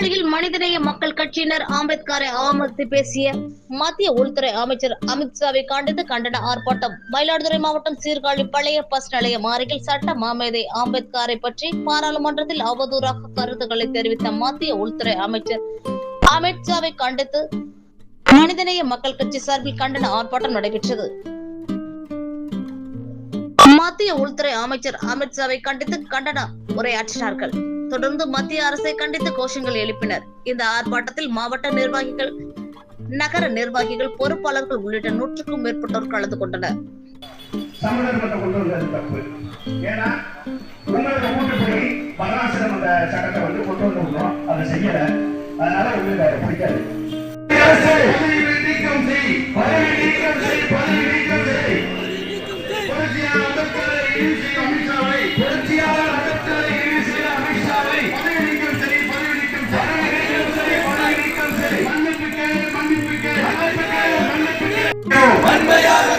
மனிதநேய மக்கள் கட்சியினர் அம்பேத்கரை அவமதித்து பேசிய மத்திய உள்துறை அமைச்சர் அமித்ஷாவை கண்டித்து கண்டன ஆர்ப்பாட்டம். மயிலாடுதுறை மாவட்டம் சீர்காழி பழைய பஸ் நிலையம் அருகில் சட்ட மாமேதை அம்பேத்கரை பற்றி பாராளுமன்றத்தில் அவதூறாக கருத்துக்களை தெரிவித்த மத்திய உள்துறை அமைச்சர் அமித்ஷாவை கண்டித்து மனிதநேய மக்கள் கட்சி சார்பில் கண்டன ஆர்ப்பாட்டம் நடைபெற்றது. மத்திய உள்துறை அமைச்சர் அமித்ஷாவை கண்டித்து கண்டன உரையாற்றினார்கள். தொடர்ந்து மத்திய அரசை கண்டித்து கோஷங்கள் எழுப்பினர். இந்த ஆர்ப்பாட்டத்தில் மாவட்ட நிர்வாகிகள் நகர நிர்வாகிகள் பொறுப்பாளர்கள் உள்ளிட்ட நூற்றுக்கும் மேற்பட்டோர் கலந்து கொண்டனர். தமிழர் வன்மையாக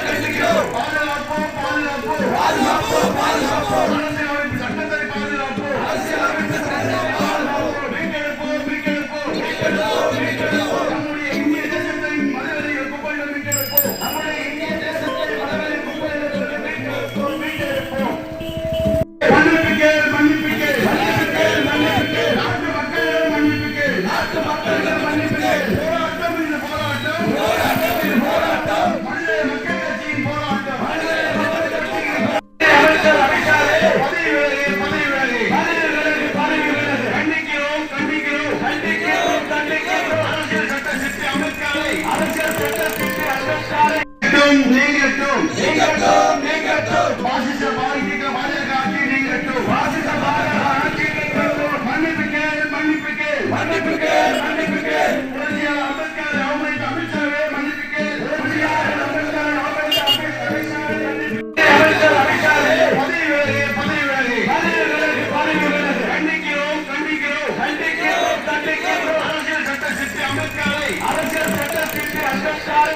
Hey!